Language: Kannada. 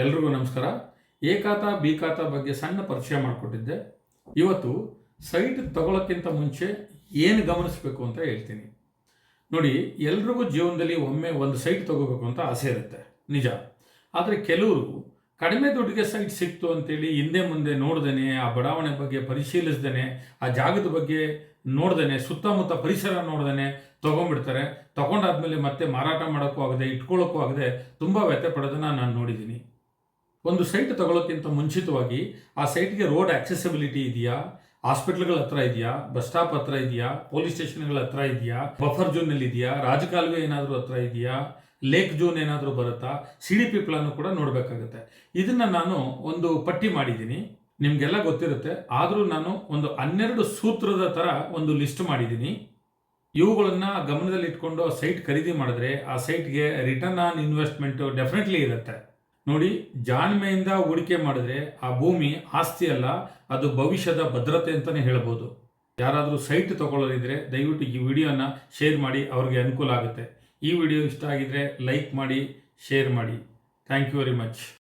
ಎಲ್ರಿಗೂ ನಮಸ್ಕಾರ. ಏಕಾತ ಖಾತಾ ಬಿ ಖಾತಾ ಬಗ್ಗೆ ಸಣ್ಣ ಪರಿಚಯ ಮಾಡಿಕೊಟ್ಟಿದ್ದೆ. ಇವತ್ತು ಸೈಟ್ ತಗೊಳ್ಳೋಕ್ಕಿಂತ ಮುಂಚೆ ಏನು ಗಮನಿಸಬೇಕು ಅಂತ ಹೇಳ್ತೀನಿ. ನೋಡಿ, ಎಲ್ರಿಗೂ ಜೀವನದಲ್ಲಿ ಒಮ್ಮೆ ಒಂದು ಸೈಟ್ ತಗೋಬೇಕು ಅಂತ ಆಸೆ ಇರುತ್ತೆ. ನಿಜ. ಆದರೆ ಕೆಲವರು ಕಡಿಮೆ ದುಡ್ಡಿಗೆ ಸೈಟ್ ಸಿಕ್ತು ಅಂತೇಳಿ ಹಿಂದೆ ಮುಂದೆ ನೋಡ್ದೇನೆ, ಆ ಬಡಾವಣೆ ಬಗ್ಗೆ ಪರಿಶೀಲಿಸ್ದೇನೆ, ಆ ಜಾಗದ ಬಗ್ಗೆ ನೋಡ್ದೇನೆ, ಸುತ್ತಮುತ್ತ ಪರಿಸರ ನೋಡ್ದೇನೆ ತೊಗೊಂಡ್ಬಿಡ್ತಾರೆ. ತಗೊಂಡಾದ್ಮೇಲೆ ಮತ್ತೆ ಮಾರಾಟ ಮಾಡೋಕ್ಕೂ ಆಗದೆ, ಇಟ್ಕೊಳ್ಳೋಕ್ಕೂ ಆಗದೆ ತುಂಬ ವ್ಯಥೆ ಪಡೋದನ್ನ ನಾನು ನೋಡಿದ್ದೀನಿ. ಒಂದು ಸೈಟ್ ತಗೊಳ್ಳೋಕ್ಕಿಂತ ಮುಂಚಿತವಾಗಿ ಆ ಸೈಟ್ಗೆ ರೋಡ್ ಆಕ್ಸೆಸಿಬಿಲಿಟಿ ಇದೆಯಾ? ಹಾಸ್ಪಿಟ್ಲ್ಗಳ ಹತ್ರ ಇದೆಯಾ? ಬಸ್ ಸ್ಟಾಪ್ ಹತ್ರ ಇದೆಯಾ? ಪೊಲೀಸ್ ಸ್ಟೇಷನ್ಗಳ ಹತ್ರ ಇದೆಯಾ? ಬಫರ್ ಝೋನಲ್ಲಿ ಇದೆಯಾ? ರಾಜಕಾಲುವೆ ಏನಾದರೂ ಹತ್ರ ಇದೆಯಾ? ಲೇಕ್ ಜೋನ್ ಏನಾದರೂ ಬರುತ್ತಾ? ಸಿ ಡಿ ಕೂಡ ನೋಡಬೇಕಾಗುತ್ತೆ. ಇದನ್ನ ನಾನು ಒಂದು ಪಟ್ಟಿ ಮಾಡಿದ್ದೀನಿ. ನಿಮಗೆಲ್ಲ ಗೊತ್ತಿರುತ್ತೆ. ಆದರೂ ನಾನು ಒಂದು ಹನ್ನೆರಡು ಸೂತ್ರದ ಥರ ಒಂದು ಲಿಸ್ಟ್ ಮಾಡಿದ್ದೀನಿ. ಇವುಗಳನ್ನು ಗಮನದಲ್ಲಿ ಇಟ್ಕೊಂಡು ಸೈಟ್ ಖರೀದಿ ಮಾಡಿದ್ರೆ ಆ ಸೈಟ್ಗೆ ರಿಟರ್ನ್ ಆನ್ ಇನ್ವೆಸ್ಟ್ಮೆಂಟ್ ಡೆಫಿನೆಟ್ಲಿ ಇರುತ್ತೆ. ನೋಡಿ, ಜಾಣ್ಮೆಯಿಂದ ಹೂಡಿಕೆ ಮಾಡಿದ್ರೆ ಆ ಭೂಮಿ ಆಸ್ತಿ ಅಲ್ಲ, ಅದು ಭವಿಷ್ಯದ ಭದ್ರತೆ ಅಂತಲೇ ಹೇಳ್ಬೋದು. ಯಾರಾದರೂ ಸೈಟ್ ತೊಗೊಳ್ಳೋದಿದ್ರೆ ದಯವಿಟ್ಟು ಈ ವಿಡಿಯೋನ ಶೇರ್ ಮಾಡಿ, ಅವ್ರಿಗೆ ಅನುಕೂಲ ಆಗುತ್ತೆ. ಈ ವಿಡಿಯೋ ಇಷ್ಟ ಆಗಿದ್ರೆ ಲೈಕ್ ಮಾಡಿ, ಶೇರ್ ಮಾಡಿ. Thank you very much